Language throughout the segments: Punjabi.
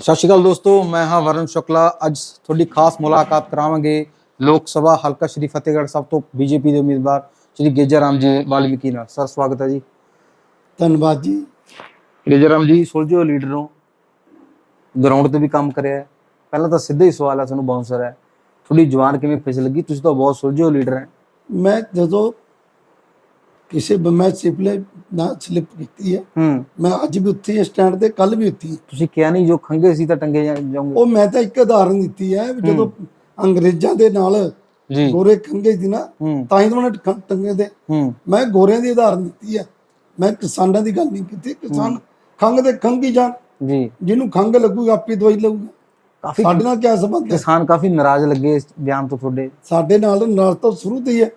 ਸਤਿ ਸ਼੍ਰੀ ਅਕਾਲ ਦੋਸਤੋ ਮੈਂ ਹਾਂ ਵਰਨ ਸ਼ੁਕਲਾ। ਅੱਜ ਤੁਹਾਡੀ ਖਾਸ ਮੁਲਾਕਾਤ ਕਰਾਵਾਂਗੇ ਲੋਕ ਸਭਾ ਹਲਕਾ ਸ਼੍ਰੀ ਫਤਿਹਗੜ੍ਹ ਸਭ ਤੋਂ ਬੀਜੇਪੀ ਦੇ ਉਮੀਦਵਾਰ ਸ਼੍ਰੀ ਗੇਜਾ ਰਾਮ ਜੀ ਵਾਲਮੀਕੀ ਨਾਲ। ਸਰ ਸਵਾਗਤ ਹੈ ਜੀ। ਧੰਨਵਾਦ ਜੀ। ਗੇਜਾ ਰਾਮ ਜੀ ਸੁਲਝੋ ਲੀਡਰ ਹੋ। ਗਰਾਊਂਡ ਤੇ ਵੀ ਕੰਮ ਕਰਿਆ ਹੈ। ਪਹਿਲਾਂ ਤਾਂ ਸਿੱਧਾ ਹੀ ਸਵਾਲ ਹੈ ਤੁਹਾਨੂੰ ਬਾਉਂਸਰ ਹੈ। ਤੁਹਾਡੀ ਜਵਾਨ ਕਿਵੇਂ ਫਿਸ ਲੱਗੀ? ਤੁਸੀਂ ਤਾਂ ਬਹੁਤ ਸੁਲਝੋ ਲੀਡਰ ਹੈ। ਮੈਂ ਜਦੋਂ ਕਿਸੇ ਬ- ਮੈਂ ਸਿਪਲੇ ਨਾ ਸਲਿੱਪ ਕੀਤੀ ਹੈ। ਮੈਂ ਅੱਜ ਵੀ ਉੱਥੇ ਹੀ ਸਟੈਂਡ ਤੇ ਕੱਲ ਵੀ ਉੱਥੇ। ਤੁਸੀਂ ਕਿਹਾ ਨਹੀਂ ਜੋ ਖੰਗੇ ਸੀ ਤਾਂ ਟੰਗੇ ਜਾ- ਜਾਓਗੇ? ਉਹ ਮੈਂ ਤਾਂ ਇੱਕ ਉਦਾਹਰਨ ਦਿੱਤੀ ਹੈ ਜਦੋਂ ਅੰਗਰੇਜ਼ਾਂ ਦੇ ਨਾਲ ਗੋਰੇ ਖੰਗੇ ਸੀ ਨਾ ਤਾਂ ਹੀ ਉਹਨਾਂ ਨੇ ਟੰਗੇ ਦੇ ਮੈਂ ਗੋਰਿਆਂ ਦੀ ਉਦਾਹਰਨ ਦਿੱਤੀ ਹੈ। ਮੈਂ ਕਿਸਾਨਾਂ ਦੀ ਗੱਲ ਨਹੀਂ ਕੀਤੀ। ਕਿਸਾਨ ਖੰਗ ਦੇ ਖੰਗੀ ਜਾਣ। ਜੀ। ਜਿਹਨੂੰ ਖੰਗ ਲੱਗੂਗਾ ਆਪੀ ਦਵਾਈ ਲਊਗਾ। ਕਾਫੀ ਸਾਡੇ ਨਾਲ ਕੀ ਸੰਬੰਧ ਹੈ? ਕਿਸਾਨ ਕਾਫੀ ਨਾਰਾਜ਼ ਲੱਗੇ ਇਸ ਬਿਆਨ ਤੋਂ ਤੁਹਾਡੇ। ਸਾਡੇ ਨਾਲ ਨਾਲ ਤਾਂ ਸ਼ੁਰੂ ਤੋਂ ਹੀ ਹੈ।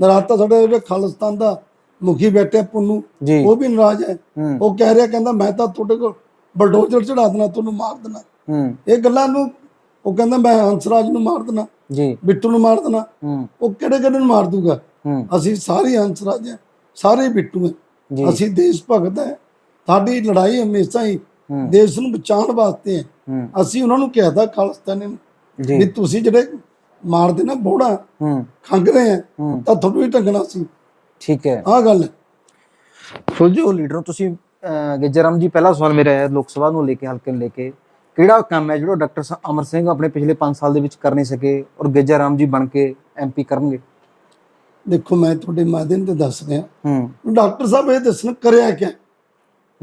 ਨਾਰਾਜ਼ ਤਾਂ ਸਾਡੇ ਖਾਲਿਸਤਾਨ ਦਾ ਮੁਖੀ ਬੈਠਿਆ ਪੁੰਨੂ। ਜੀ। ਉਹ ਵੀ ਨਾਰਾਜ਼ ਹੈ। ਹੂੰ। ਉਹ ਕਹਿ ਰਿਹਾ ਕਹਿੰਦਾ ਮੈਂ ਤਾਂ ਤੁਹਾਡੇ ਕੋਲ ਬਲਡੋਜ਼ਰ ਚੜਾ ਦੇਣਾ ਤੁਹਾਨੂੰ ਮਾਰ ਦੇਣਾ। ਹੂੰ। ਇਹ ਗੱਲਾਂ ਨੂੰ ਉਹ ਕਹਿੰਦਾ ਮੈਂ ਹੰਸਰਾਜ ਨੂੰ ਮਾਰ ਦੇਣਾ ਜੀ। ਬਿੱਟੂ ਨੂੰ ਮਾਰ ਦੇਣਾ। ਹੂੰ। ਉਹ ਕਿਹੜੇ ਕਿਹੜੇ ਨੂੰ ਮਾਰ ਦੂਗਾ? ਹੂੰ। ਅਸੀਂ ਸਾਰੇ ਹੰਸਰਾਜ ਹਾਂ ਸਾਰੇ ਬਿੱਟੂ ਜੀ। ਹਾਂ ਅਸੀਂ ਦੇਸ਼ ਭਗਤ ਹੈ। ਸਾਡੀ ਲੜਾਈ ਹਮੇਸ਼ਾ ਹੀ ਹੂੰ। ਦੇਸ਼ ਨੂੰ ਬਚਾਉਣ ਵਾਸਤੇ ਹੈ। ਹੂੰ। ਅਸੀਂ ਉਹਨਾਂ ਨੂੰ ਕਿਹਾ ਤਾਂ ਖਾਲਿਸਤਾਨੀ ਨੂੰ ਜੀ। ਵੀ ਤੁਸੀਂ ਜਿਹੜੇ ਮਾਰਦੇ ਨਾ ਬੋੜਾ ਹੂੰ। ਖੰਗਦੇ ਆ ਹੂੰ। ਤਾਂ ਤੁਹਾਨੂੰ ਵੀ ਟੰਗਣਾ ਸੀ। ਠੀਕ ਹੈ। ਆਹ ਗੱਲ। ਹੈ ਸੁਲਝੋ ਲੀਡਰ ਤੁਸੀਂ ਗੇਜਰਾਮ ਜੀ ਪਹਿਲਾ ਸਵਾਲ ਮੇਰਾ ਹੈ ਲੋਕ ਸਭਾ ਨੂੰ ਲੈ ਕੇ ਹਲਕੇ ਨੂੰ ਲੈ ਕੇ। ਕਿਹੜਾ ਕੰਮ ਹੈ ਜਿਹੜਾ ਡਾਕਟਰ ਸ- ਅਮਰ ਸਿੰਘ ਆਪਣੇ ਪਿਛਲੇ 5 ਸਾਲ ਦੇ ਵਿੱਚ ਕਰ ਨਹੀਂ ਸਕੇ ਔਰ ਗੇਜਰਾਮ ਜੀ ਬਣ ਕੇ ਐਮਪੀ ਕਰਨਗੇ? ਦੇਖੋ ਮੈਂ ਤੁਹਾਡੇ ਮਾਧਿਅਮ ਤੇ ਦੱਸ ਰਿਹਾ। ਹੂੰ। ਡਾਕਟਰ ਸਾਹਿਬ ਇਹ ਦੱਸਣ ਕਰਿਆ ਕਿਆ?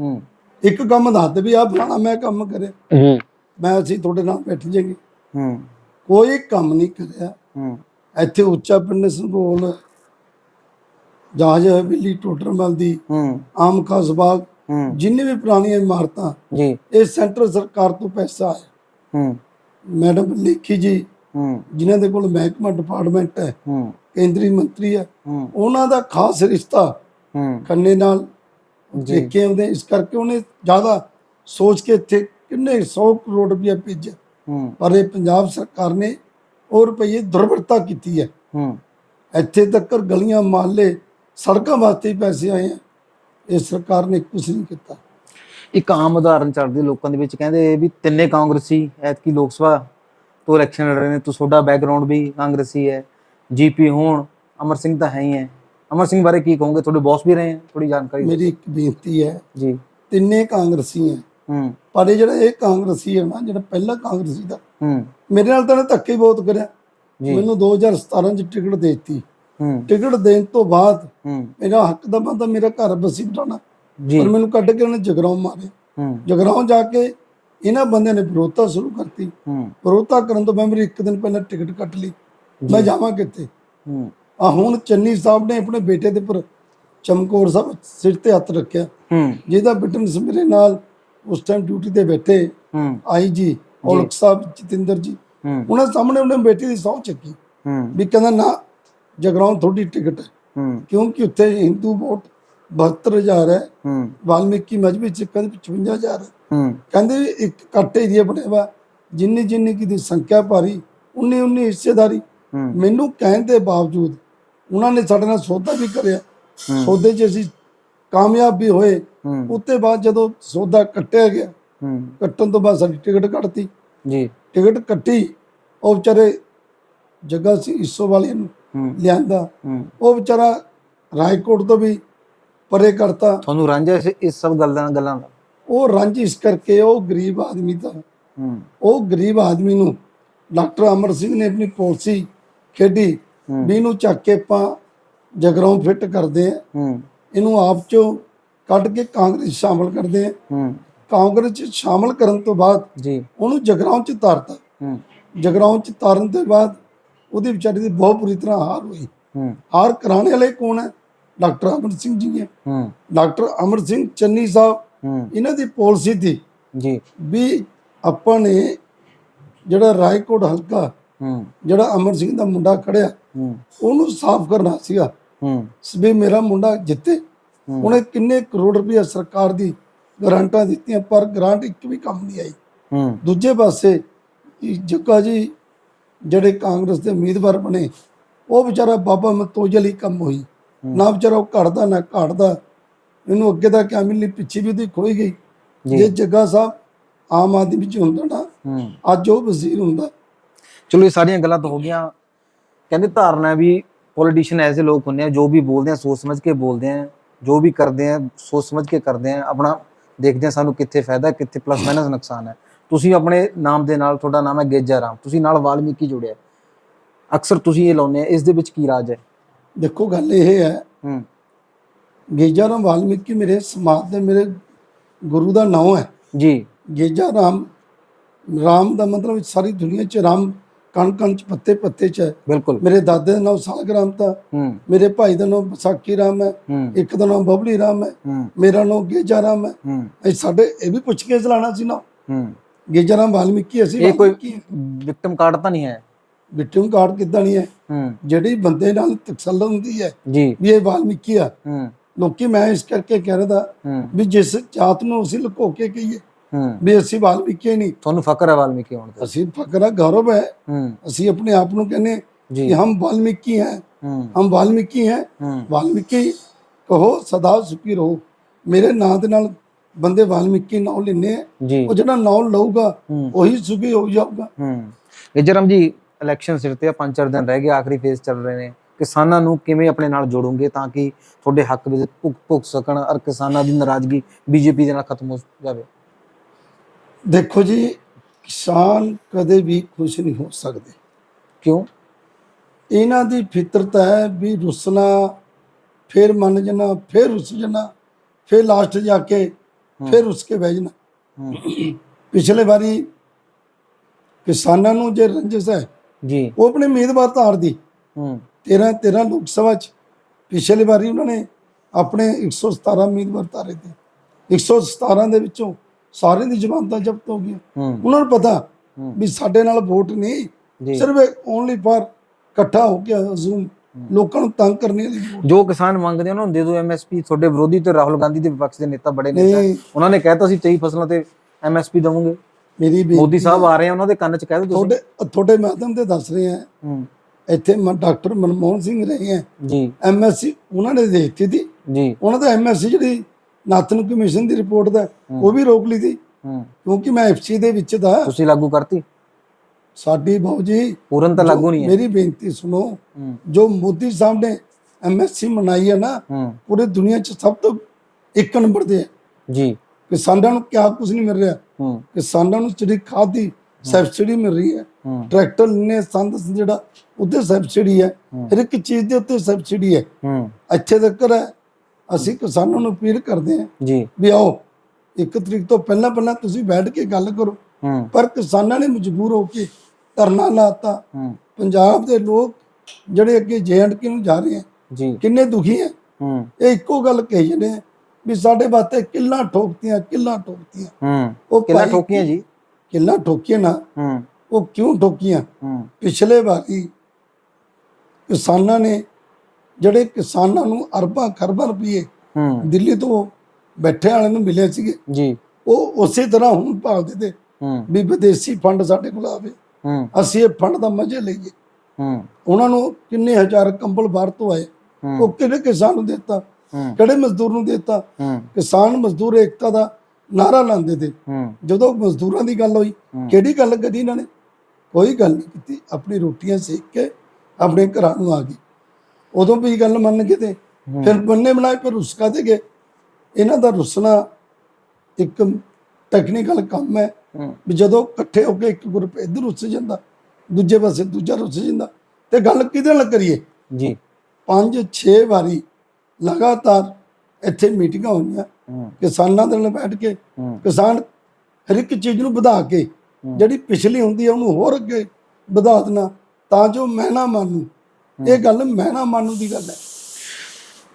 ਹੂੰ। ਇੱਕ ਕੰਮ ਦੱਸ ਦੇ ਵੀ ਆ ਫਲਾਣਾ ਮੈਂ ਕੰਮ ਕਰਿਆ। ਜੀ ਮੈਂ ਅਸੀਂ ਤੁਹਾਡੇ ਨਾਲ ਬੈਠ ਜਾਗੇ ਹੂੰ। ਕੋਈ ਕੰਮ ਨਹੀਂ ਕਰਿਆ। ਹੂੰ। ਇੱਥੇ ਉੱਚਾ ਪਿੰਡ ਸੰਗੋਲ ਜਹਾਜ਼ ਹਵੇਲੀ ਟੋਟਰਮਲ ਦੀ ਹੂੰ। ਆਮ ਖਾਸ ਬਾਗ ਹੂੰ। ਜਿੰਨੇ ਵੀ ਪੁਰਾਣੀਆਂ ਇਮਾਰਤਾਂ ਜੀ। ਇਹ ਸੈਂਟਰ ਸਰਕਾਰ ਤੋਂ ਪੈਸਾ ਆਇਆ। ਹੂੰ। ਮੈਡਮ ਲੇਖੀ ਜੀ ਹੂੰ। ਜਿਨ੍ਹਾਂ ਦੇ ਕੋਲ ਮਹਿਕਮਾ ਡਿਪਾਰਟਮੈਂਟ ਹੈ ਹੂੰ। ਕੇਂਦਰੀ ਮੰਤਰੀ ਹੈ ਉਹਨਾਂ ਦਾ ਖਾਸ ਰਿਸ਼ਤਾ ਹੂੰ। ਖੰਨੇ ਨਾਲ ਜੀ। ਦੇਖੇ ਹੁੰਦੇ ਇਸ ਕਰਕੇ ਉਹਨੇ ਜ਼ਿਆਦਾ ਸੋਚ ਕੇ ਇੱਥੇ ਕਿੰਨੇ 100 ਕਰੋੜ ਰੁਪਏ ਭੇਜੇ ਪਰ ਇਹ ਪੰਜਾਬ ਸਰਕਾਰ ਨੇ ਉਹ ਰੁਪਏ ਦੁਰਵਰਤਾ ਕੀਤੀ ਹੈ। ਹੂੰ। ਇੱਥੇ ਤੱਕ ਗਲੀਆਂ ਮਾਲੇ ਸੜਕਾਂ ਵਾਸਤੇ ਪੈਸੇ ਆਏ ਆ। ਇਹ ਸਰਕਾਰ ਨੇ ਕੁਝ ਨਹੀਂ ਕੀਤਾ। ਇੱਕ ਆਮ ਉਦਾਹਰਨ ਚੱਲਦੀ ਲੋਕਾਂ ਦੇ ਵਿੱਚ ਕਹਿੰਦੇ ਵੀ ਤਿੰਨੇ ਕਾਂਗਰਸੀ ਐਤਕੀ ਲੋਕ ਸਭਾ ਤੋਂ ਇਲੈਕਸ਼ਨ ਲੜ ਰਹੇ ਨੇ। ਤੋ ਤੁਹਾਡਾ ਬੈਕਗ੍ਰਾਉਂਡ ਵੀ ਕਾਂਗਰਸੀ ਹੈ ਜੀਪੀ ਹੋਣ ਅਮਰ ਸਿੰਘ ਤਾਂ ਹੈ ਹੀ ਹੈ। ਅਮਰ ਸਿੰਘ ਬਾਰੇ ਕੀ ਕਹੋਗੇ? ਤੁਹਾਡੇ ਬੌਸ ਵੀ ਰਹੇ ਥੋੜੀ ਜਾਣਕਾਰੀ। ਮੇਰੀ ਇੱਕ ਬੇਨਤੀ ਹੈ ਜੀ। ਤਿੰਨੇ ਕਾਂਗਰਸੀ ਹੈ। ਹੂੰ। ਪਰ ਇਹ ਜਿਹੜਾ ਇਹ ਕਾਂਗਰਸੀ ਹੈ ਨਾ ਜਿਹੜਾ ਪਹਿਲਾ ਕਾਂਗਰਸੀ ਦਾ ਹੂੰ। ਮੇਰੇ ਨਾਲ ਤਾਂ ਧੱਕੇ ਬਹੁਤ ਕਰਿਆ। ਮੈਨੂੰ 2017 ਚ ਟਿਕਟ ਦੇ ਦਿੱਤੀ। ਟਿਕਟ ਦੇਣ ਤੋਂ ਬਾਅਦ ਮੇਰਾ ਹੱਕ ਦਾ ਬੰਦਾ ਮੇਰਾ ਘਰ ਬਸੀ ਬਟਾਣਾ ਜੀ। ਪਰ ਮੈਨੂੰ ਕੱਢ ਕੇ ਉਹਨੇ ਜਗਰਾਉਂ ਮਾਰੇ। ਜਗਰਾਉਂ ਜਾ ਕੇ ਇਹਨਾਂ ਬੰਦਿਆਂ ਨੇ ਵਿਰੋਧਤਾ ਸ਼ੁਰੂ ਕਰਤੀ। ਵਿਰੋਧਤਾ ਕਰਨ ਤੋਂ ਮੈਂ ਮੇਰੀ ਇੱਕ ਦਿਨ ਪਹਿਲਾਂ ਟਿਕਟ ਕੱਟ ਲਈ। ਮੈਂ ਜਾਵਾਂ ਕਿੱਥੇ? ਆ ਹੁਣ ਚੰਨੀ ਸਾਹਿਬ ਨੇ ਆਪਣੇ ਬੇਟੇ ਦੇ ਉੱਪਰ ਚਮਕੌਰ ਸਾਹਿਬ ਸਿਰ ਤੇ ਹੱਥ ਰੱਖਿਆ। ਜਿਹਦਾ ਬਿਟਨਸ ਮੇਰੇ ਨਾਲ ਉਸ ਟਾਈਮ ਡਿਊਟੀ ਤੇ ਬੈਠੇ। ਆਈ ਜੀ ਔਲਖ ਸਾਹਿਬ ਜਤਿੰਦਰ ਜੀ। ਉਹਨਾਂ ਸਾਹਮਣੇ ਉਹਨੇ ਬੇਟੀ ਦੀ ਸਹੁੰ ਚੱਕੀ। ਵੀ ਕਹਿੰਦਾ ਨਾ ਜਗਰਾਉਂ ਤੁਹਾਡੀ ਟਿਕਟ ਹੈ। ਕਿਉਂਕਿ ਉੱਥੇ ਹਿੰਦੂ ਵੋਟ 72000 ਹੈ। ਹੂੰ। ਵਾਲਮੀਕੀ ਮਜਬੀ ਸਿੱਖਾਂ ਦੀ 55000 ਹੈ। ਹੂੰ। ਕਹਿੰਦੇ ਇੱਕ ਕੱਟ ਏਰੀਆ ਬਣਿਆ ਵਾ ਜਿੰਨੀ ਜਿੰਨੀ ਕੀ ਦੀ ਸੰਖਿਆ ਭਾਰੀ ਉਨੀ ਉਨੀ ਹਿੱਸੇਦਾਰੀ। ਮੈਨੂੰ ਕਹਿਣ ਦੇ ਬਾਵਜੂਦ ਉਹਨਾਂ ਨੇ ਸਾਡੇ ਨਾਲ ਸੌਦਾ ਵੀ ਕਰਿਆ। ਸੌਦੇ 'ਚ ਅਸੀਂ ਕਾਮਯਾਬ ਵੀ ਹੋਏ। ਉੱਤੇ ਬਾਅਦ ਜਦੋਂ ਸੌਦਾ ਕੱਟਿਆ ਗਿਆ ਕੱਟਣ ਤੋਂ ਬਾਅਦ ਸਾਡੀ ਟਿਕਟ ਕੱਟਤੀ। ਜੀ। ਟਿਕਟ ਕੱਟੀ ਉਹ ਵਿਚਾਰੇ ਜੱਗਾ ਸੀ ਇਸੋ ਵਾਲੇ ਨੂੰ। ਲਿਆਂਦਾ। ਉਹ ਵਿਚਾਰਾ ਰਾਏਕੋਟ ਤੋਂ ਵੀ ਪਰੇ ਕਰਤਾ। ਤੁਹਾਨੂੰ ਰਾਂਝਾ ਇਸ- ਸਭ ਗੱਲਾਂ ਗੱਲਾਂ ਦਾ? ਉਹ ਰੰਜ ਇਸ ਕਰਕੇ ਉਹ ਗਰੀਬ ਆਦਮੀ ਦਾ ਹੂੰ। ਉਹ ਗਰੀਬ ਆਦਮੀ ਨੂੰ ਡਾਕਟਰ ਅਮਰ ਸਿੰਘ ਨੇ ਆਪਣੀ ਪਾਲਿਸੀ ਖੇਡੀ। ਵੀ ਇਹਨੂੰ ਚੱਕ ਕੇ ਆਪਾਂ ਜਗਰਾਉਂ ਫਿੱਟ ਕਰਦੇ ਆ ਹੂੰ। ਇਹਨੂੰ ਆਪ ਚੋਂ ਕੱਢ ਕੇ ਕਾਂਗਰਸ ਸ਼ਾਮਲ ਕਰਦੇ ਆ ਹੂੰ। ਕਾਂਗਰਸ 'ਚ ਸ਼ਾਮਲ ਕਰਨ ਤੋਂ ਬਾਅਦ ਜੀ। ਉਹਨੂੰ ਜਗਰਾਉਂ 'ਚ ਤਾਰਤਾ ਹੂੰ। ਜਗਰਾਉਂ 'ਚ ਤਾਰਨ ਤੋਂ ਬਾਅਦ ਉਹਦੀ ਵਿਚਾਰੀ ਦੀ ਬਹੁਤ ਬੁਰੀ ਤਰ੍ਹਾਂ ਹਾਰ ਹੋਈ। ਹਾਰ ਕਰਾਣੇ ਵਾਲੇ ਕੌਣ ਹੈ? ਡਾਕਟਰ ਅਮਰ ਸਿੰਘ ਜੀ ਹੈ। ਡਾਕਟਰ ਅਮਰ ਸਿੰਘ ਚੰਨੀ ਸਾਹਿਬ। ਇਹਨਾਂ ਦੀ ਪਾਲਿਸੀ ਸੀ ਜੀ। ਵੀ ਆਪਾਂ ਨੇ ਜਿਹੜਾ ਰਾਏਕੋਟ ਹਲਕਾ ਜਿਹੜਾ ਅਮਰ ਸਿੰਘ ਦਾ ਮੁੰਡਾ ਖੜਿਆ ਉਹਨੂੰ ਸਾਫ਼ ਕਰਨਾ ਸੀਗਾ। ਹੂੰ। ਵੀ ਮੇਰਾ ਮੁੰਡਾ ਜਿੱਤੇ। ਉਹਨੇ ਕਿੰਨੇ ਕਰੋੜ ਰੁਪਏ ਸਰਕਾਰ ਦੀ ਗਰਾਂਟਾਂ ਦਿੱਤੀਆਂ ਪਰ ਗ੍ਰਾਂਟ ਇੱਕ ਵੀ ਕੰਮ ਨਹੀਂ ਆਈ। ਦੂਜੇ ਪਾਸੇ ਜੱਗਾ ਜੀ ਜਿਹੜੇ ਕਾਂਗਰਸ ਦੇ ਉਮੀਦਵਾਰ ਬਣੇ ਉਹ ਵਿਚਾਰਾ ਬਾਬਾ ਮਤੋਜਲ ਹੀ ਕੰਮ ਹੋਈ। ਨਾ ਵਿਚਾਰਾ ਉਹ ਘੜਦਾ ਨਾ ਘਾੜਦਾ। ਇਹਨੂੰ ਅੱਗੇ ਦਾ ਕਿਆ ਮਿਲਣੀ ਪਿੱਛੇ ਵੀ ਉਹਦੀ ਖੋਈ ਗਈ। ਜੀ। ਜੱਗਾ ਸਾਹਿਬ ਆਮ ਆਦਮੀ ਵਿੱਚ ਹੁੰਦਾ ਨਾ ਅੱਜ ਉਹ ਵਜ਼ੀਰ ਹੁੰਦਾ। ਚਲੋ ਇਹ ਸਾਰੀਆਂ ਗੱਲਾਂ ਤਾਂ ਹੋ ਗਈਆਂ। ਕਹਿੰਦੇ ਧਾਰਨਾ ਵੀ ਪੋਲੀਟੀਸ਼ੀਅਨ ਐਸੇ ਲੋਕ ਹੁੰਦੇ ਆ ਜੋ ਵੀ ਬੋਲਦੇ ਆ ਸੋਚ ਸਮਝ ਕੇ ਬੋਲਦੇ ਆ ਜੋ ਵੀ ਕਰਦੇ ਆ ਸੋਚ ਸਮਝ ਕੇ ਕਰਦੇ ਆ ਆਪਣਾ ਦੇਖਦੇ ਆ ਸਾਨੂੰ ਕਿੱਥੇ ਫਾਇਦਾ ਕਿੱਥੇ ਪਲੱਸ ਮਾਈਨਸ ਨੁਕਸਾਨ ਹੈ। ਤੁਸੀਂ ਆਪਣੇ ਨਾਮ ਦੇ ਨਾਲ ਤੁਹਾਡਾ ਨਾਮ ਹੈ ਗੇਜਾ ਰਾਮ। ਤੁਸੀਂ ਨਾਲ ਵਾਲਮੀਕੀ ਜੁੜਿਆ। ਅਕਸਰ ਤੁਸੀਂ ਇਹ ਲਾਉਂਦੇ ਆ। ਇਸ ਦੇ ਵਿੱਚ ਕੀ ਰਾਜ ਹੈ? ਦੇਖੋ ਗੱਲ ਇਹ ਹੈ ਹੂੰ। ਗੇਜਾ ਰਾਮ ਵਾਲਮੀਕੀ ਮੇਰੇ ਸਮਾਜ ਦੇ ਮੇਰੇ ਗੁਰੂ ਦਾ ਨਾਮ ਹੈ। ਜੀ। ਗੇਜਾ ਰਾਮ ਰਾਮ ਦਾ ਮਤਲਬ ਸਾਰੀ ਦੁਨੀਆ 'ਚ ਰਾਮ ਕਣ ਕਣ 'ਚ ਪੱਤੇ ਪੱਤੇ 'ਚ ਹੈ। ਬਿਲਕੁਲ। ਮੇਰੇ ਦਾਦੇ ਦਾ ਨਾਮ ਸਾਲਗਰਾਮ ਤਾਂ ਮੇਰੇ ਭਾਈ ਦਾ ਨਾਮ ਵਿਸਾਖੀ ਰਾਮ ਹੈ। ਇੱਕ ਦਾ ਨਾਮ ਬਬਲੀ ਰਾਮ ਹੈ। ਮੇਰਾ ਨਾਮ ਗੇਜਾ ਰਾਮ ਹੈ। ਹੂੰ। ਇਹ ਸਾਡੇ ਇਹ ਵੀ ਪੁੱਛ ਕੇ ਚਲਾਣਾ ਸੀ ਨਾ। ਗੇਜਾਰਾਮ ਵਾਲਮੀਕੀ ਅਸੀਂ ਇਹ ਕੋਈ ਵਿਕਟਮ ਕਾਰਡ ਤਾਂ ਨਹੀਂ ਹੈ? ਵਿਕਟਮ ਕਾਰਡ ਕਿੱਦਾਂ ਨਹੀਂ ਹੈ? ਜਿਹੜੀ ਬੰਦੇ ਨਾਲ ਤਕਸਲ ਹੁੰਦੀ ਹੈ ਵੀ ਇਹ ਵਾਲਮੀਕੀ ਆ। ਲੋਕੀ ਮੈਂ ਇਸ ਕਰਕੇ ਕਹਿ ਰਿਹਾ ਵੀ ਜਿਸ ਜਾਤ ਨੂੰ ਅਸੀਂ ਲੁਕੋ ਕੇ ਕਹੀਏ ਵੀ ਅਸੀਂ ਵਾਲਮੀਕੀ ਨਹੀਂ। ਤੁਹਾਨੂੰ ਫਕਰ ਹੈ ਵਾਲਮੀਕੀ ਹੋਣ ਦਾ ਅਸੀਂ ਫਕਰ ਹੈ ਗੌਰਵ ਹੈ। ਅਸੀਂ ਆਪਣੇ ਆਪ ਨੂੰ ਕਹਿੰਦੇ ਕਿ ਹਮ ਵਾਲਮੀਕੀ ਹੈ ਹਮ ਵਾਲਮੀਕੀ ਹੈ। ਵਾਲਮੀਕੀ ਕਹੋ ਸਦਾ ਸੁਖੀ ਰਹੋ। ਮੇਰੇ ਨਾਂ ਦੇ ਨਾਲ ਬੰਦੇ ਵਾਲਮੀਕੀ ਨਾਮ ਜੀ। ਉਹ ਜਿਹੜਾ ਨਾਮ ਲਊਗਾ ਉਹੀ ਸੁਖੀ ਹੋ ਜਾਊਗਾ। ਹੂੰ। ਵਿਜਰਮ ਜੀ ਇਲੈਕਸ਼ਨ ਸਿਰ ਤੇ ਆ ਪੰਜ ਚਾਰ ਦਿਨ ਰਹਿ ਗਏ ਆਖਰੀ ਫੇਜ਼ ਚੱਲ ਰਹੇ ਨੇ। ਕਿਸਾਨਾਂ ਨੂੰ ਕਿਵੇਂ ਆਪਣੇ ਨਾਲ ਜੋੜੋਗੇ ਤਾਂ ਕਿ ਤੁਹਾਡੇ ਹੱਕ ਵਿੱਚ ਭੁੱਖ ਭੁੱਖ ਸਕਣ ਔਰ ਕਿਸਾਨਾਂ ਦੀ ਨਾਰਾਜ਼ਗੀ ਬੀਜੇਪੀ ਦੇ ਨਾਲ ਖਤਮ ਹੋ ਜਾਵੇ? ਦੇਖੋ ਜੀ ਕਿਸਾਨ ਕਦੇ ਵੀ ਖੁਸ਼ ਨਹੀਂ ਹੋ ਸਕਦੇ। ਕਿਉਂ? ਇਹਨਾਂ ਦੀ ਫਿਤਰਤ ਹੈ ਵੀ ਰੁੱਸਣਾ ਫਿਰ ਮੰਨ ਜਾਣਾ ਫਿਰ ਰੁੱਸ ਜਾਣਾ ਫਿਰ ਲਾਸਟ ਜਾ ਕੇ ਫਿਰ ਰੁੱਸ ਕੇ ਬਹਿ ਜਾਣਾ। ਹੂੰ ਪਿਛਲੇ ਵਾਰੀ ਕਿਸਾਨਾਂ ਨੂੰ ਜੇ ਰੰਜਿਸ਼ ਹੈ ਜੀ। ਉਹ ਆਪਣੇ ਉਮੀਦਵਾਰ ਤਾਰ ਦੀ। ਹੂੰ। 13 13 ਲੋਕ ਸਭਾ ਚ ਪਿਛਲੀ ਵਾਰੀ ਉਹਨਾਂ ਨੇ ਆਪਣੇ 117 ਉਮੀਦਵਾਰ ਤਾਰੇ ਤੇ। 117 ਦੇ ਵਿੱਚੋਂ ਸਾਰੇ ਦੀ ਜ਼ਮਾਨਤਾਂ ਜ਼ਬਤ ਹੋ ਗਈਆਂ। ਹੂੰ। ਉਹਨਾਂ ਨੂੰ ਪਤਾ। ਵੀ ਸਾਡੇ ਨਾਲ ਵੋਟ ਨਹੀਂ। ਸਿਰਫ ਓਨਲੀ ਫਾਰ ਇਕੱਠਾ ਹੋ ਕੇ ਹਜ਼ੂਮ ਲੋਕਾਂ ਨੂੰ ਤੰਗ ਕਰਨੇ vote। ਜੋ ਕਿਸਾਨ ਮੰਗਦੇ ਉਹਨਾਂ ਨੂੰ ਦੇ ਦਿਓ ਐਮਐਸਪੀ ਤੁਹਾਡੇ ਵਿਰੋਧੀ ਤੇ ਰਾਹੁਲ ਗਾਂਧੀ ਦੇ ਵਿਪਕਸ਼ ਦੇ ਨੇਤਾ ਬੜੇ ਨੇਤਾ ਉਹਨਾਂ ਨੇ ਕਹਿਤਾ ਸੀ 23 ਫਸਲਾਂ ਤੇ ਐਮਐਸਪੀ ਦਵਾਂਗੇ। ਮੇਰੀ ਵੀ ਮੋਦੀ ਸਾਹਿਬ ਆ ਰਹੇ ਆ ਉਹਨਾਂ ਦੇ ਕੰਨ 'ਚ ਕਹਿ ਦਿਓ ਤੁਸੀਂ। ਤੁਹਾਡੇ ਤੁਹਾਡੇ ਮਾਧਿਅਮ ਤੇ ਦੱਸ ਰਹੇ ਆ। ਇੱਥੇ ਡਾਕਟਰ ਮਨਮੋਹਨ ਸਿੰਘ ਰਹੇ ਆ। ਜੀ। ਐਮਐਸਸੀ ਉਹਨਾਂ ਨੇ ਦੇ ਦਿੱਤੀ ਸੀ। ਜੀ। ਉਹਨਾਂ ਦਾ ਐਮਐਸਸੀ ਜਿਹੜੀ ਨਾਥਨ ਕਮਿਸ਼ਨ ਦੀ ਰਿਪੋਰਟ ਦਾ ਉਹ ਵੀ ਰੋਕ ਲਈ ਸੀ। ਕਿਉਂਕਿ ਮੈਂ ਐਫਸੀ ਦੇ ਵਿੱਚ ਦਾ। ਤੁਸੀਂ ਲਾਗੂ ਕਰਤੀ। ਸਾਡੀ ਬਾਊ ਜੀ ਪੂਰਨ ਤਾਂ ਲਾਗੂ ਨਹੀਂ ਹੈ। ਮੇਰੀ ਬੇਨਤੀ ਸੁਣੋ ਜੋ ਮੋਦੀ ਸਾਹਿਬ ਨੇ ਐਮਐਸਸੀ ਮਨਾਈ ਹੈ ਨਾ ਪੂਰੇ ਦੁਨੀਆ 'ਚ ਸਭ ਤੋਂ ਇੱਕ ਨੰਬਰ ਤੇ ਹੈ। ਜੀ। ਕਿਸਾਨਾਂ ਨੂੰ ਕਿਆ ਕੁਝ ਨਹੀਂ ਮਿਲ ਰਿਹਾ। ਕਿਸਾਨਾਂ ਨੂੰ ਜਿਹੜੀ ਖਾਦ ਦੀ ਸਬਸਿਡੀ ਮਿਲ ਰਹੀ ਹੈ। ਟਰੈਕਟਰ ਨੇ ਸੰਦ ਜਿਹੜਾ ਉੱਤੇ ਸਬਸਿਡੀ ਹੈ। ਹਰ ਇੱਕ ਚੀਜ਼ ਦੇ ਉੱਤੇ ਸਬਸਿਡੀ ਹੈ। ਇੱਥੇ ਤੱਕ ਹੈ ਅਸੀਂ ਕਿਸਾਨਾਂ ਨੂੰ ਅਪੀਲ ਕਰਦੇ ਹਾਂ ਜੀ। ਵੀ ਆਓ ਇੱਕ ਤਰੀਕ ਤੋਂ ਪਹਿਲਾਂ ਪਹਿਲਾਂ ਤੁਸੀਂ ਬੈਠ ਕੇ ਗੱਲ ਕਰੋ। ਪਰ ਕਿਸਾਨਾਂ ਨੇ ਮਜਬੂਰ ਹੋ ਕੇ ਧਰਨਾ ਲਾਤਾ। ਹੂੰ। ਪੰਜਾਬ ਦੇ ਲੋਕ ਜਿਹੜੇ ਅੱਗੇ ਕੇ ਨੂੰ ਜਾ ਰਹੇ ਆ ਜੀ। ਕਿੰਨੇ ਦੁਖੀ ਹੂੰ। ਇਹ ਇੱਕੋ ਗੱਲ ਕਹੀ ਜਾਂਦੇ ਆ ਵੀ ਸਾਡੇ ਵਾਸਤੇ ਕਿੱਲਾਂ ਠੋਕਤੀਆਂ ਕਿੱਲਾਂ ਠੋਕਤੀਆਂ। ਹੂੰ। ਉਹ ਭਾਈ ਠੋਕੀਆਂ ਜੀ? ਕਿੱਲਾਂ ਠੋਕੀਆਂ ਨਾ। ਹੂੰ। ਉਹ ਕਿਉਂ ਠੋਕੀਆਂ? ਹੂੰ। ਪਿਛਲੇ ਵਾਰੀ ਕਿਸਾਨਾਂ ਨੇ ਜਿਹੜੇ ਕਿਸਾਨਾਂ ਨੂੰ ਅਰਬਾਂ ਖਰਬਾਂ ਰੁਪਏ ਹੂੰ। ਦਿੱਲੀ ਤੋਂ ਬੈਠੇ ਵਾਲਿਆਂ ਨੂੰ ਮਿਲੇ ਸੀਗੇ ਜੀ। ਉਹ ਉਸੇ ਤਰ੍ਹਾਂ ਹੁਣ ਭਾਲਦੇ ਤੇ ਹੂੰ। ਵੀ ਵਿਦੇਸ਼ੀ ਫੰਡ ਸਾਡੇ ਕੋਲ ਆਵੇ। ਅਸੀਂ ਇਹ ਫੰਡ ਦਾ ਮਜ਼ੇ ਲਈਏ। ਹੂੰ। ਉਹਨਾਂ ਨੂੰ ਕਿੰਨੇ ਹਜ਼ਾਰ ਕੰਬਲ ਬਾਹਰ ਤੋਂ ਆਏ। ਉਹ ਕਿਹੜੇ ਕਿਸਾਨ ਨੂੰ ਦਿੱਤਾ? ਕਿਹੜੇ ਮਜ਼ਦੂਰ ਨੂੰ ਦਿੱਤਾ? ਕਿਸਾਨ ਮਜ਼ਦੂਰ ਏਕਤਾ ਦਾ ਨਾਰਾ ਲਾਉਂਦੇ ਤੇ। ਜਦੋਂ ਮਜ਼ਦੂਰਾਂ ਦੀ ਗੱਲ ਹੋਈ। ਕਿਹੜੀ ਗੱਲ ਕਰੀ ਇਹਨਾਂ ਨੇ? ਕੋਈ ਗੱਲ ਨਹੀਂ ਕੀਤੀ। ਆਪਣੀ ਰੋਟੀਆਂ ਸੇਕ ਕੇ ਆਪਣੇ ਘਰਾਂ ਨੂੰ ਆ ਗਏ। ਉਦੋਂ ਵੀ ਗੱਲ ਮੰਨ ਕੇ ਤੇ। ਫਿਰ ਬੰਨੇ ਬਣਾਏ ਫਿਰ ਰੁਸਕਾ ਦੇ ਗਏ। ਇਹਨਾਂ ਦਾ ਰੁਸਣਾ ਇੱਕ ਟੈਕਨੀਕਲ ਕੰਮ ਹੂੰ। ਵੀ ਜਦੋਂ ਇਕੱਠੇ ਹੋ ਕੇ ਇੱਕ ਗਰੁੱਪ ਇੱਧਰ ਰੁੱਸ ਜਾਂਦਾ ਦੂਜੇ ਪਾਸੇ ਦੂਜਾ ਰੁੱਸ ਜਾਂਦਾ ਤੇ ਗੱਲ ਕਿਹਦੇ ਨਾਲ ਕਰੀਏ? ਜੀ। ਪੰਜ 6 ਵਾਰੀ ਲਗਾਤਾਰ ਇੱਥੇ ਮੀਟਿੰਗਾਂ ਹੋਈਆਂ ਕਿਸਾਨਾਂ ਦੇ ਨਾਲ ਬੈਠ ਕੇ ਕਿਸਾਨ ਹਰ ਇੱਕ ਚੀਜ਼ ਨੂੰ ਵਧਾ ਕੇ ਜਿਹੜੀ ਪਿਛਲੀ ਹੁੰਦੀ ਹੈ ਉਹਨੂੰ ਹੋਰ ਅੱਗੇ ਵਧਾ ਦੇਣਾ ਤਾਂ ਜੋ ਮੈਂ ਨਾ ਮੰਨੂ ਇਹ ਗੱਲ ਮੈਂ ਨਾ ਮੰਨੂ ਦੀ ਗੱਲ ਹੈ।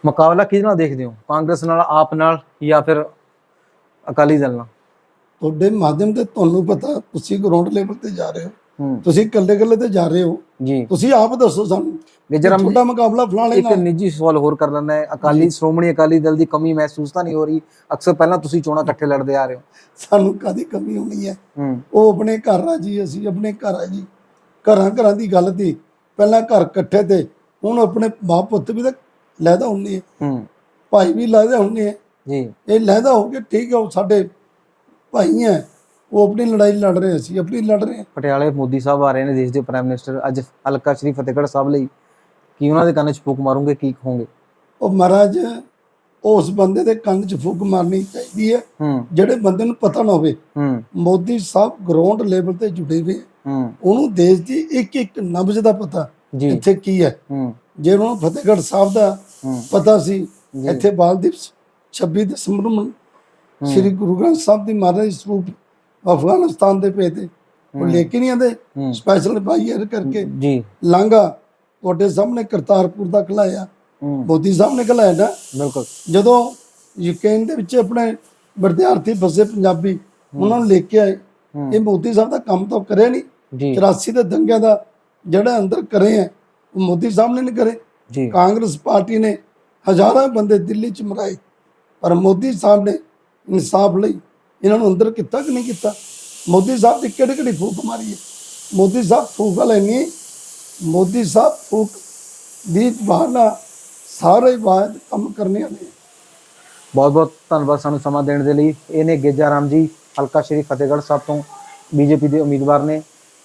ਮੁਕਾਬਲਾ ਕਿਹਦੇ ਨਾਲ ਦੇਖਦੇ ਹੋ? ਕਾਂਗਰਸ ਨਾਲ ਆਪ ਨਾਲ ਜਾਂ ਫਿਰ ਅਕਾਲੀ ਦਲ ਨਾਲ? ਤੁਹਾਡੇ ਮਾਧਿਅਮ ਤੇ ਤੁਹਾਨੂੰ ਪਤਾ ਤੁਸੀਂ ਗਰਾਊਂਡ ਲੈਵਲ ਤੇ ਜਾ ਰਹੇ ਹੋ। ਤੁਸੀਂ ਇਕੱਲੇ ਇਕੱਲੇ ਤੇ ਜਾ ਰਹੇ ਹੋ। ਜੀ। ਤੁਸੀਂ ਆਪ ਦੱਸੋ ਸਾਨੂੰ। ਮੇਜਰ ਤੁਹਾਡਾ ਮੁਕਾਬਲਾ ਫਲਾਣੇ ਇੱਕ ਨਾਲ। ਨਿੱਜੀ ਸਵਾਲ ਹੋਰ ਕਰ ਲੈਣਾ ਹੈ। ਅਕਾਲੀ ਸ਼੍ਰੋਮਣੀ ਅਕਾਲੀ ਦਲ ਦੀ ਕਮੀ ਮਹਿਸੂਸ ਤਾਂ ਨਹੀਂ ਹੋ ਰਹੀ। ਅਕਸਰ ਪਹਿਲਾਂ ਤੁਸੀਂ ਚੋਣਾਂ ਇਕੱਠੇ ਲੜਦੇ ਆ ਰਹੇ ਹੋ। ਸਾਨੂੰ ਕਾਦੀ ਕਮੀ ਹੋਣੀ ਹੈ? ਉਹ ਆਪਣੇ ਘਰ ਆ ਜੀ ਅਸੀਂ ਆਪਣੇ ਘਰ ਆ ਜੀ। ਘਰਾਂ ਘਰਾਂ ਦੀ ਗੱਲ ਤੀ ਪਹਿਲਾਂ ਘਰ ਇਕੱਠੇ ਤੇ ਹੁਣ ਆਪਣੇ ਬਾਪ ਪੁੱਤ ਵੀ ਤਾਂ ਲੈਦਾ ਹੁੰਦੇ ਆ। ਹੂੰ। ਭਾਈ ਵੀ ਲੈਦਾ ਹੁੰਦੇ ਆ। ਜੀ। ਇਹ ਲੈਦਾ ਹੋ ਕੇ ਠੀਕ ਹੈ ਉਹ ਸਾਡੇ ਭਾਈ ਹੈ ਉਹ ਆਪਣੀ ਲੜਾਈ ਲੜ ਰਹੇ ਸੀ ਆਪਣੀ ਲੜ ਰਹੇ। ਹਾਂ। ਪਟਿਆਲੇ ਮੋਦੀ ਸਾਹਿਬ ਆ ਰਹੇ ਨੇ ਦੇਸ਼ ਦੇ ਪ੍ਰਾਈਮ ਮਿਨਿਸਟਰ ਅੱਜ ਹਲਕਾ ਸ਼੍ਰੀ ਫਤਿਹਗੜ੍ਹ ਸਾਹਿਬ ਲਈ ਕੀ ਉਹਨਾਂ ਦੇ ਕੰਨ 'ਚ ਫੂਕ ਮਾਰੋਗੇ ਕੀ ਕਹੋਗੇ? ਉਹ ਮਹਾਰਾਜ ਉਸ ਬੰਦੇ ਦੇ ਕੰਨ 'ਚ ਫੂਕ ਮਾਰਨੀ ਚਾਹੀਦੀ ਹੈ ਹੂੰ। ਜਿਹੜੇ ਬੰਦੇ ਨੂੰ ਪਤਾ ਨਾ ਹੋਵੇ। ਹੂੰ। ਮੋਦੀ ਸਾਹਿਬ ਗਰਾਊਂਡ ਲੈਵਲ ਤੇ ਜੁੜੇ ਹੋਏ। ਹੂੰ। ਉਹਨੂੰ ਦੇਸ਼ ਦੀ ਇੱਕ ਇੱਕ ਨਬਜ਼ ਦਾ ਪਤਾ ਜੀ। ਇੱਥੇ ਕੀ ਹੈ। ਹੂੰ। ਜੇ ਉਹਨੂੰ ਫਤਿਹਗੜ੍ਹ ਸਾਹਿਬ ਦਾ ਹੂੰ। ਪਤਾ ਸੀ ਜੀ। ਇੱਥੇ ਬਾਲ ਦਿਵਸ 26 ਦਸੰਬਰ ਨੂੰ ਸ੍ਰੀ ਗੁਰੂ ਗ੍ਰੰਥ ਸਾਹਿਬ ਦੀ ਮਹਾਰਾਜ ਸਰੂਪ ਅਫਗਾਨਿਸਤਾਨ ਦੇ ਪਏ ਤੇ। ਉਹ ਲੈ ਕੇ ਨਹੀਂ ਆਂਦੇ ਸਪੈਸ਼ਲ ਬਾਈਅਰ ਕਰਕੇ। ਜੀ। ਲਾਂਗਾ ਤੁਹਾਡੇ ਸਾਹਮਣੇ ਕਰਤਾਰਪੁਰ ਦਾ ਖਲਾਇਆ ਮੋਦੀ ਸਾਹਿਬ ਨੇ ਖਲਾਇਆ ਨਾ? ਬਿਲਕੁਲ। ਜਦੋਂ ਯੂਕਰੇਨ ਦੇ ਵਿੱਚ ਆਪਣੇ ਵਿਦਿਆਰਥੀ ਫਸੇ ਪੰਜਾਬੀ ਉਹਨਾਂ ਨੂੰ ਲੈ ਕੇ ਆਏ। ਇਹ ਮੋਦੀ ਸਾਹਿਬ ਦਾ ਕੰਮ ਤਾਂ ਕਰਿਆ ਨਹੀਂ। ਜੀ। 84 ਦੇ ਦੰਗਿਆਂ ਦਾ ਜਿਹੜਾ ਅੰਦਰ ਕਰੇ ਹੈ ਉਹ ਮੋਦੀ ਸਾਹਿਬ ਨੇ ਨਹੀਂ ਕਰੇ। ਜੀ। ਕਾਂਗਰਸ ਪਾਰਟੀ ਨੇ ਹਜ਼ਾਰਾਂ ਬੰਦੇ ਦਿੱਲੀ ਚ ਮਰਾਏ। ਪਰ ਮੋਦੀ ਸਾਹਿਬ ਨੇ ਇਨਸਾਫ ਲਈ ਇਹਨਾਂ ਨੂੰ ਅੰਦਰ ਕੀਤਾ ਕਿ ਨਹੀਂ ਕੀਤਾ ਮੋਦੀ ਸਾਹਿਬ ਦੀ ਕਿਹੜੀ ਕਿਹੜੀ ਫੂਕ ਮਾਰੀ ਹੈ ਮੋਦੀ ਸਾਹਿਬ ਫੂਕ ਵਾਲੇ ਨਹੀਂ ਮੋਦੀ ਸਾਹਿਬ ਫੂਕ ਦੀ ਬਹਾਨਾ ਸਾਰੇ ਬਾਤ ਕੰਮ ਕਰਨੇ ਵਾਲੇ ਹੈ। ਬਹੁਤ ਬਹੁਤ ਧੰਨਵਾਦ ਸਾਨੂੰ ਸਮਾਂ ਦੇਣ ਦੇ ਲਈ ਇਹ ਨੇ ਗੇਜਾ ਰਾਮ ਜੀ ਹਲਕਾ ਸ਼੍ਰੀ ਫਤਿਹਗੜ੍ਹ ਸਾਹਿਬ ਤੋਂ ਬੀਜੇਪੀ ਦੇ ਉਮੀਦਵਾਰ ਨੇ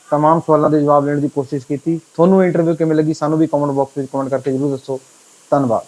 तमाम ਸਵਾਲਾਂ ਦੇ ਜਵਾਬ ਦੇਣ ਦੀ ਕੋਸ਼ਿਸ਼ ਕੀਤੀ ਤੁਹਾਨੂੰ ਇੰਟਰਵਿਊ ਕਿਵੇਂ ਲੱਗੀ ਸਾਨੂੰ ਵੀ ਕਮੈਂਟ ਬਾਕਸ ਵਿੱਚ ਕਮੈਂਟ ਕਰਕੇ ਜਰੂਰ ਦੱਸੋ ਧੰਨਵਾਦ